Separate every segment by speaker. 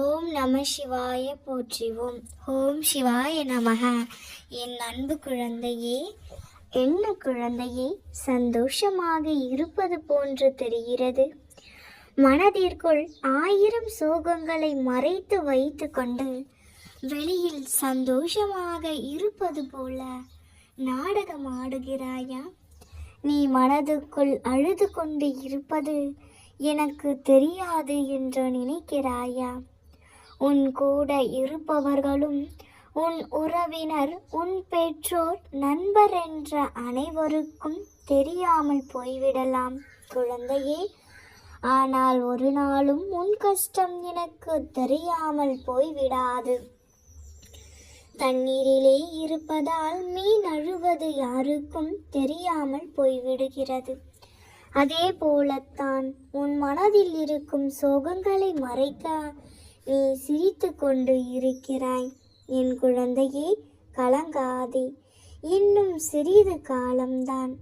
Speaker 1: ஓம் நம சிவாய போற்றிவோம். ஓம் சிவாய நமக. என் அன்பு குழந்தையே என்ன குழந்தையே சந்தோஷமாக இருப்பது போன்று தெரிகிறது. மனதிற்குள் ஆயிரம் சோகங்களை மறைத்து வைத்து கொண்டு வெளியில் சந்தோஷமாக இருப்பது போல நாடகம் ஆடுகிறாயா? நீ மனதுக்குள் அழுது கொண்டு இருப்பது எனக்கு தெரியாது என்று நினைக்கிறாயா? உன் கூட இருப்பவர்களும் உன் உறவினர் உன் பெற்றோர் நண்பர் என்ற அனைவருக்கும் தெரியாமல் போய்விடலாம் குழந்தையே. ஆனால் ஒரு நாளும் உன் கஷ்டம் எனக்கு தெரியாமல் போய்விடாது. தண்ணீரிலே இருப்பதால் மீன் அழுவது யாருக்கும் தெரியாமல் போய்விடுகிறது. அதே போலத்தான் உன் மனதில் இருக்கும் சோகங்களை மறைக்க நீ சிரித்து கொண்டு இருக்கிறாய். என் குழந்தையே கலங்காதே. இன்னும் சிறிது காலம்தான்.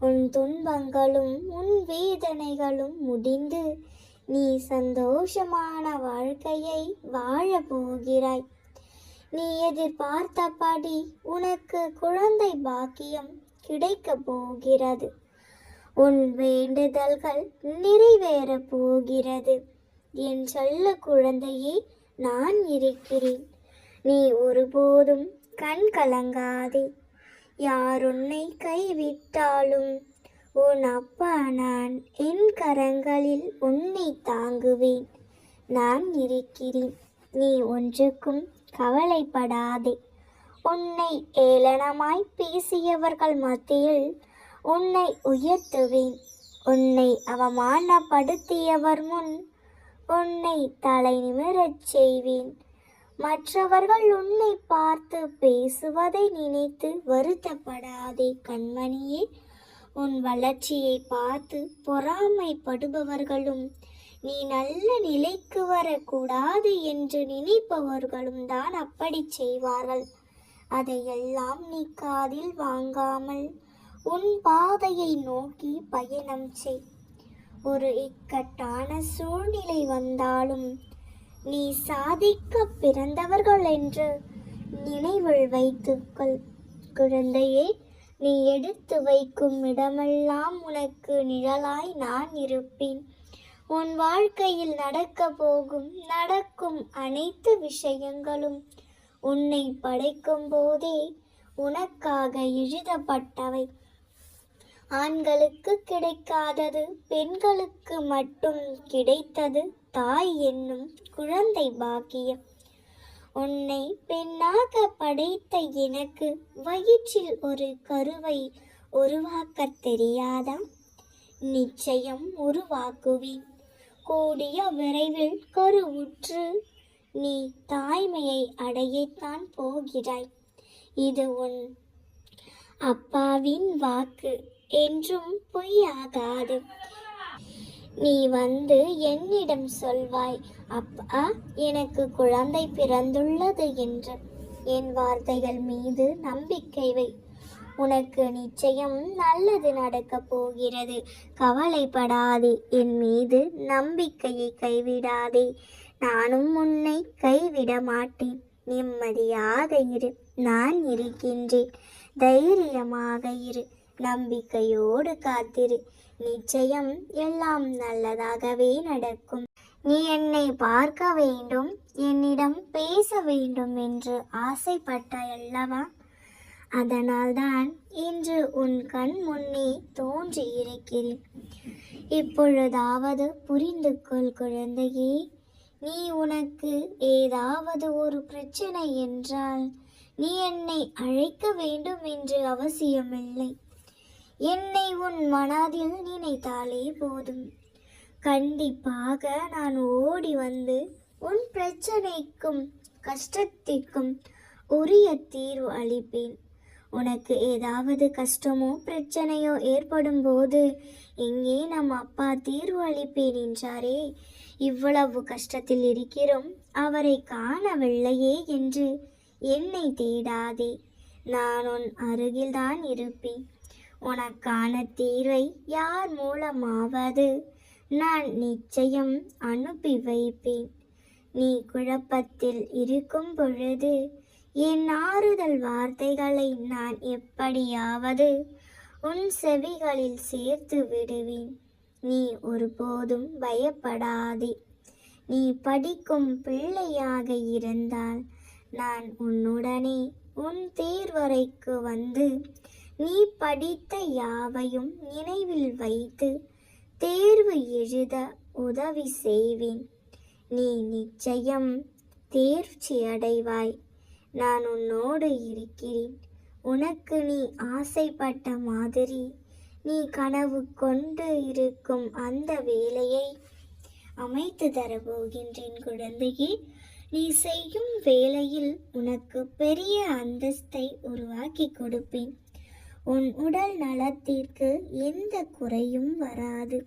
Speaker 1: உன் துன்பங்களும் உன் வேதனைகளும் முடிந்து நீ சந்தோஷமான வாழ்க்கையை வாழப் போகிறாய் நீ எதிர்பார்த்தபடி உனக்கு குழந்தை பாக்கியம் கிடைக்கப் போகிறது. உன் வேண்டுதல்கள் நிறைவேறப் போகிறது. என் சொல்ல குழந்தையே நான் இருக்கிறேன். நீ ஒருபோதும் கண் கலங்காதே. யார் உன்னை கைவிட்டாலும் உன் அப்பா நான் என் கரங்களில் உன்னை தாங்குவேன். நான் இருக்கிறேன். நீ ஒன்றுக்கும் கவலைப்படாதே. உன்னை ஏளனமாய் பேசியவர்கள் மத்தியில் உன்னை உயர்த்துவேன். உன்னை அவமானப்படுத்தியவர் முன் உன்னை தலை நிமிரச் செய்வேன். மற்றவர்கள் உன்னை பார்த்து பேசுவதை நினைத்து வருத்தப்படாதே கண்மணியே. உன் வளர்ச்சியை பார்த்து பொறாமைப்படுபவர்களும் நீ நல்ல நிலைக்கு வரக்கூடாது என்று நினைப்பவர்களும் தான் அப்படி செய்வார்கள். அதையெல்லாம் நீ காதில் வாங்காமல் உன் பாதையை நோக்கி பயணம் செய். ஒரு இக்கட்டான சூழ்நிலை வந்தாலும் நீ சாதிக்க பிறந்தவர்கள் என்று நினைவில் வைத்துக்கொள் குழந்தையே நீ எடுத்து வைக்கும் இடமெல்லாம் உனக்கு நிழலாய் நான் இருப்பேன். உன் வாழ்க்கையில் நடக்க போகும் நடக்கும் அனைத்து விஷயங்களும் உன்னை படைக்கும் போதே உனக்காக எழுதப்பட்டவை. ஆண்களுக்கு கிடைக்காதது பெண்களுக்கு மட்டும் கிடைத்தது தாய் என்னும் குழந்தை பாக்கியம். உன்னை பெண்ணாக படைத்த எனக்கு வயிற்றில் ஒரு கருவை உருவாக்கத் தெரியாதா? நிச்சயம் உருவாக்குவேன். கூடிய விரைவில் கருவுற்று நீ தாய்மையை அடையத்தான் போகிறாய். இது உன் அப்பாவின் வாக்கு. என்றும் பொய்யாகாது. நீ வந்து என்னிடம் சொல்வாய் அப்பா எனக்கு குழந்தை பிறந்துள்ளது என்று. என் வார்த்தைகள் மீது நம்பிக்கை வை. உனக்கு நிச்சயம் நல்லது நடக்கப் போகிறது. கவலைப்படாதே என் மீது நம்பிக்கையை கைவிடாதே. நானும் உன்னை கைவிட மாட்டேன். நிம்மதியாக இரு. நான் இருக்கின்றேன். தைரியமாக இரு. நம்பிக்கையோடு காத்திரு. நிச்சயம் எல்லாம் நல்லதாகவே நடக்கும். நீ என்னை பார்க்க வேண்டும் என்னிடம் பேச வேண்டும் என்று ஆசைப்பட்டாய் அல்லவா? அதனால்தான் இன்று உன் கண் முன்னே தோன்றி இருக்கிறேன். இப்பொழுதாவது புரிந்து கொள் குழந்தையே நீ உனக்கு ஏதாவது ஒரு பிரச்சனை என்றால் நீ என்னை அழைக்க வேண்டும் என்று அவசியமில்லை. என்னை உன் மனதில் நினைத்தாலே போதும். கண்டிப்பாக நான் ஓடி வந்து உன் பிரச்சனைக்கும் கஷ்டத்திற்கும் உரிய தீர்வு அளிப்பேன். உனக்கு ஏதாவது கஷ்டமோ பிரச்சனையோ ஏற்படும் போது எங்கே நம் அப்பா தீர்வு அளிப்பேன் என்றாரே. இவ்வளவு கஷ்டத்தில் இருக்கிறோம் அவரை காணவில்லையே என்று என்னை தேடாதே. நான் உன் அருகில்தான் இருப்பேன். உனக்கான தீர்வை யார் மூலமாவது? நான் நிச்சயம் அனுப்பி வைப்பேன். நீ குழப்பத்தில் இருக்கும் பொழுது என் ஆறுதல் வார்த்தைகளை நான் எப்படியாவது உன் செவிகளில் சேர்த்து விடுவேன். நீ ஒருபோதும் பயப்படாதே. நீ படிக்கும் பிள்ளையாக இருந்தால் நான் உன்னுடனே உன் தேர்வறைக்கு வந்து நீ படித்த யாவையும் நினைவில் வைத்து தேர்வு எழுத உதவி செய்வேன். நீ நிச்சயம் தேர்ச்சி அடைவாய். நான் உன்னோடு இருக்கிறேன். உனக்கு நீ ஆசைப்பட்ட மாதிரி நீ கனவு கொண்டு இருக்கும் அந்த வேலையை அமைத்து தரப்போகின்றேன் குழந்தையே. நீ செய்யும் வேலையில் உனக்கு பெரிய அந்தஸ்தை உருவாக்கி கொடுப்பேன். உன் உடல் நலத்திற்கு எந்த குறையும் வராது.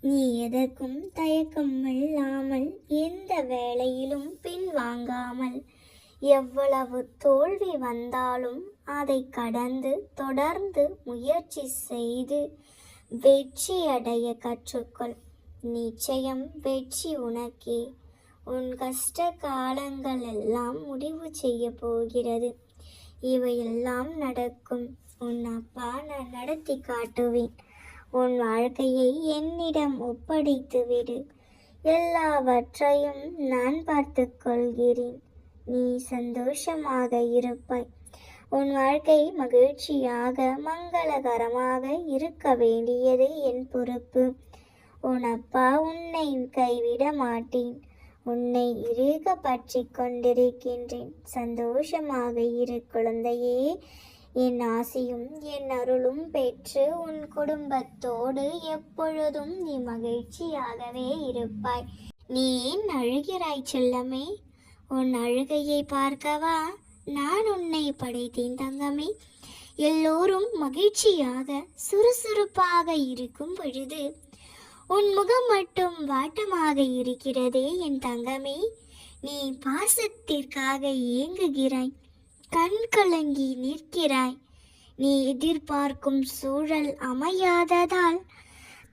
Speaker 1: நீ எதற்கும் தயக்கம் இல்லாமல் எந்த வேலையிலும் பின்வாங்காமல் எவ்வளவு தோல்வி வந்தாலும் அதை கடந்து தொடர்ந்து முயற்சி செய்து வெற்றி அடைய கற்றுக்கொள். நிச்சயம் வெற்றி உனக்கே. உன் கஷ்ட காலங்கள் எல்லாம் முடிவு செய்ய போகிறது. இவையெல்லாம் நடக்கும். உன் அப்பா நான் நடத்தி காட்டுவேன். உன் வாழ்க்கையை என்னிடம் ஒப்படைத்து விடு. எல்லாவற்றையும் நான் பார்த்து கொள்கிறேன். நீ சந்தோஷமாக இருப்பாய். உன் வாழ்க்கை மகிழ்ச்சியாக மங்களகரமாக இருக்க வேண்டியது என் பொறுப்பு. உன் அப்பா உன்னை கைவிட மாட்டேன். உன்னை இறுக பற்றி கொண்டிருக்கின்றேன். சந்தோஷமாக இரு குழந்தையே. என் ஆசையும் என் அருளும் பெற்று உன் குடும்பத்தோடு எப்பொழுதும் நீ மகிழ்ச்சியாகவே இருப்பாய். நீ ஏன் அழுகிறாய் செல்லமே? உன் அழுகையை பார்க்கவா? நான் உன்னை படைத்தேன் தங்கமே. எல்லோரும் மகிழ்ச்சியாக சுறுசுறுப்பாக இருக்கும் பொழுது உன் முகம் மட்டும் வாட்டமாக இருக்கிறதே என் தங்கமே. நீ பாசத்திற்காக ஏங்குகிறாய். கண் கலங்கி நிற்கிறாய். நீ எதிர்பார்க்கும் சூழல் அமையாததால்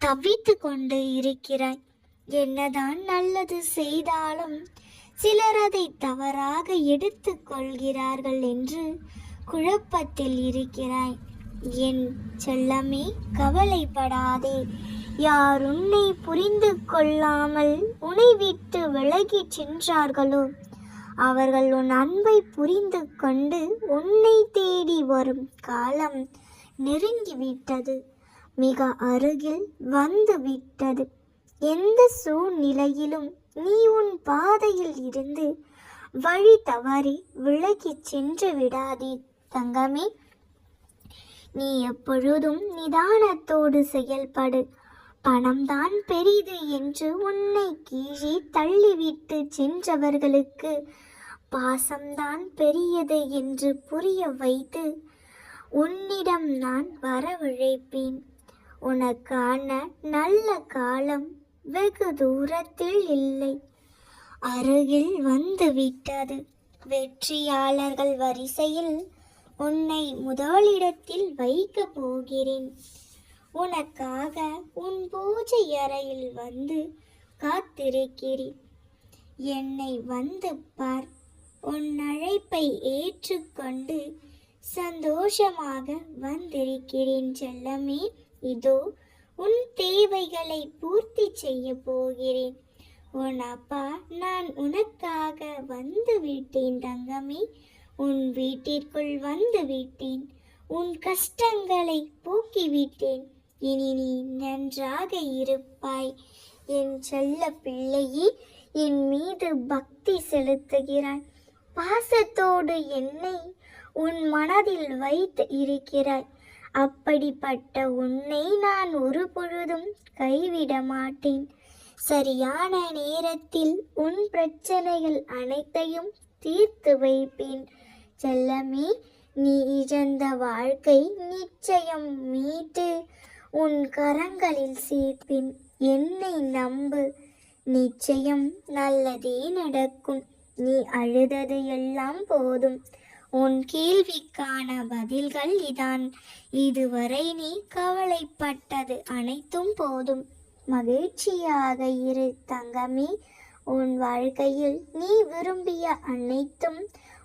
Speaker 1: தவித்து கொண்டு இருக்கிறாய். என்னதான் நல்லது செய்தாலும் சிலர் அதை தவறாக எடுத்து கொள்கிறார்கள் என்று குழப்பத்தில் இருக்கிறாய். என் செல்லமே கவலைப்படாதே. யார் உன்னை புரிந்து கொள்ளாமல் உன்னை விட்டு விலகிச் சென்றார்களோ? அவர்கள் உன் அன்பை புரிந்து கொண்டு உன்னை தேடி வரும் காலம் நெருங்கிவிட்டது. மிக அருகில் வந்து விட்டது எந்த சூழ்நிலையிலும் நீ உன் பாதையில் இருந்து வழி தவறி விலகிச் சென்று விடாதே தங்கமே. நீ எப்பொழுதும் நிதானத்தோடு செயல்படு. பணம்தான் பெரிது என்று உன்னை கீழே தள்ளிவிட்டு சென்றவர்களுக்கு பாசம்தான் பெரியது என்று புரிய வைத்து உன்னிடம் நான் வரவழைப்பேன். உனக்கான நல்ல காலம் வெகு தூரத்தில் இல்லை. அருகில் வந்துவிட்டது. வெற்றியாளர்கள் வரிசையில் உன்னை முதலிடத்தில் வைக்கப் போகிறேன். உனக்காக உன் பூஜை அறையில் வந்து காத்திருக்கிறேன். என்னை வந்து பார். உன் அழைப்பை ஏற்றுக்கொண்டு சந்தோஷமாக வந்திருக்கிறேன் செல்லமே. இதோ உன் தேவைகளை பூர்த்தி செய்ய போகிறேன். உன் அப்பா நான் உனக்காக வந்து விட்டேன் தங்கமே. உன் வீட்டிற்குள் வந்து விட்டேன். உன் கஷ்டங்களை போக்கிவிட்டேன் இனி நீ நன்றாக இருப்பாய். என் செல்ல பிள்ளையே என் மீது பக்தி செலுத்துகிறாய். பாசத்தோடு என்னை உன் மனதில் வைத்து இருக்கிறாய். அப்படிப்பட்ட உன்னை நான் ஒரு பொழுதும் கைவிட மாட்டேன். சரியான நேரத்தில் உன் பிரச்சனைகள் அனைத்தையும் தீர்த்து வைப்பேன். செல்லமே நீ இழந்த வாழ்க்கை நிச்சயம் மீட்டு உன் கரங்களில் சேர்ப்பேன் என்னை நம்பு. நிச்சயம் நல்லதே நடக்கும். நீ அழுதது எல்லாம் போதும். உன் கேள்விக்கான பதில்கள் இதான். இதுவரை நீ கவலைப்பட்டது அனைத்தும் போதும். மகிழ்ச்சியாக இரு தங்கமே. உன் வாழ்க்கையில் நீ விரும்பிய அனைத்தும்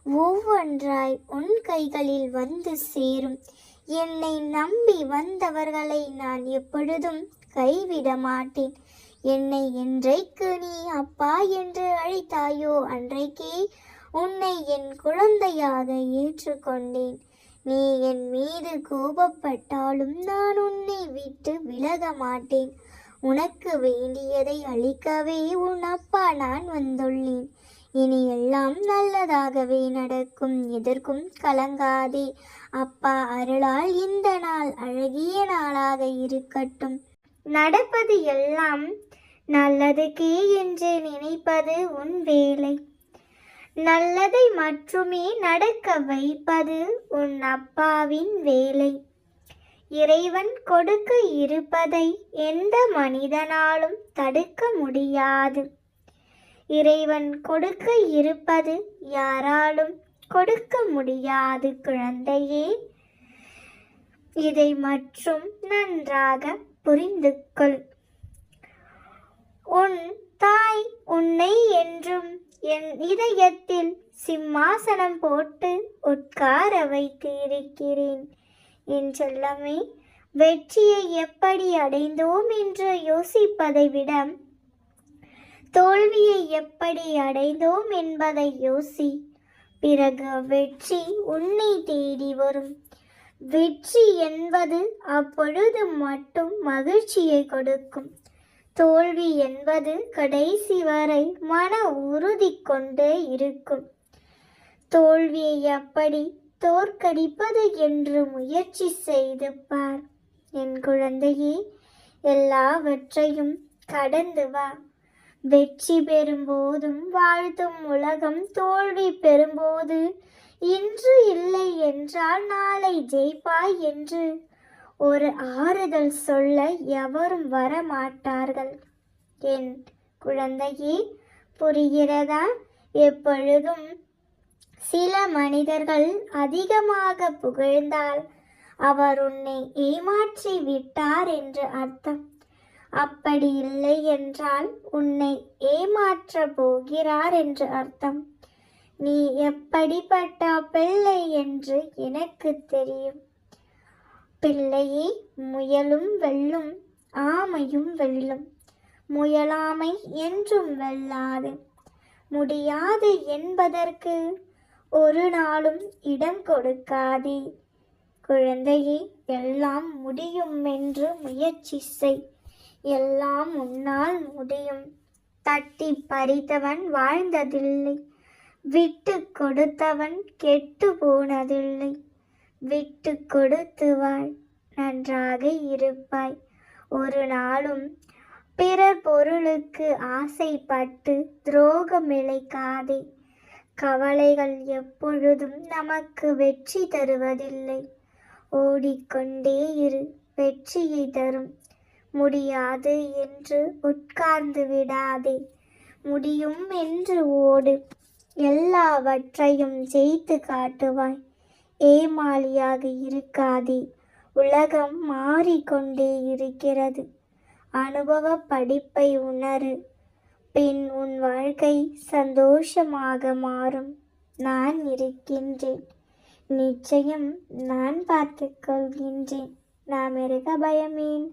Speaker 1: ஒவ்வொன்றாய் உன் கைகளில் வந்து சேரும். என்னை நம்பி வந்தவர்களை நான் எப்பொழுதும் கைவிட மாட்டேன். என்னை என்றைக்கு நீ அப்பா என்று அழைத்தாயோ அன்றைக்கே உன்னை என் குழந்தையாக ஏற்றுக்கொண்டேன். நீ என் மீது கோபப்பட்டாலும் நான் உன்னை விட்டு விலக மாட்டேன். உனக்கு வேண்டியதை அளிக்கவே உன் அப்பா நான் வந்துள்ளேன். இனி எல்லாம் நல்லதாகவே நடக்கும். எதற்கும் கலங்காதே. அப்பா அருளால் இந்த நாள் அழகிய நாளாக இருக்கட்டும். நடப்பது எல்லாம் நல்லதுக்கே என்று நினைப்பது உன் வேலை. நல்லதை மட்டுமே நடக்க வைப்பது உன் அப்பாவின் வேலை. இறைவன் கொடுக்க இருப்பதை எந்த மனிதனாலும் தடுக்க முடியாது. இறைவன் கொடுக்க இருப்பது யாராலும் கொடுக்க முடியாது குழந்தையே. இதை மற்றும் நன்றாக புரிந்து கொள். உன் தாய் உன்னை என்றும் என் இதயத்தில் சிம்மாசனம் போட்டு உட்கார வைத்து இருக்கிறேன் என் செல்லமே வெற்றியை எப்படி அடைந்தோம் என்று யோசிப்பதை விட தோல்வியை எப்படி அடைந்தோம் என்பதை யோசி. பிறகு வெற்றி உன்னை தேடி வரும். வெற்றி என்பது அப்பொழுது மட்டும் மகிழ்ச்சியை கொடுக்கும். தோல்வி என்பது கடைசி வரை மன உறுதி கொண்டே இருக்கும். தோல்வியை எப்படி தோற்கடிப்பது என்று முயற்சி செய்து பார். என் குழந்தையே எல்லாவற்றையும் கடந்து வா. வெற்றி பெறும்போதும் வாழ்த்தும் உலகம் தோல்வி பெறும்போது. இன்று இல்லை என்றால் நாளை ஜெயிப்பாய் என்று ஒரு ஆறுதல் சொல்ல எவரும் வர மாட்டார்கள் என் குழந்தையே புரிகிறதா? எப்பொழுதும் சில மனிதர்கள் அதிகமாக புகழ்ந்தால் அவர் உன்னை ஏமாற்றி விட்டார் என்று அர்த்தம். அப்படி இல்லை என்றால் உன்னை ஏமாற்ற போகிறார் என்று அர்த்தம். நீ எப்படிப்பட்ட பிள்ளை என்று எனக்கு தெரியும். பிள்ளையே முயலும் வெல்லும் ஆமையும் வெல்லும். முயலாமை என்றும் வெல்லாது. முடியாது என்பதற்கு ஒரு நாளும் இடம் கொடுக்காதே. குழந்தையே எல்லாம் முடியும் என்று முயற்சி செய். எல்லாம் உன்னால் முடியும். தட்டி பறித்தவன் வாழ்ந்ததில்லை. விட்டு கொடுத்தவன் கெட்டு போனதில்லை. விட்டு கொடுத்து வாழ் நன்றாக இருப்பாய். ஒரு நாளும் பிறர் பொருளுக்கு ஆசைப்பட்டு துரோகம் இழைக்காதே கவலைகள் எப்பொழுதும் நமக்கு வெற்றி தருவதில்லை. ஓடிக்கொண்டே இரு வெற்றியை தரும். முடியாது என்று உட்கார்ந்து விடாதே. முடியும் என்று ஓடு. எல்லாவற்றையும் ஜெயித்து காட்டுவாய். ஏமாளியாக இருக்காதே. உலகம் மாறிக்கொண்டே இருக்கிறது. அனுபவ படிப்பை உணரு. பின் உன் வாழ்க்கை சந்தோஷமாக மாறும். நான் இருக்கின்றேன். நிச்சயம் நான் பார்த்துக் கொள்கின்றேன். நாம் இருக்க பயமேன்.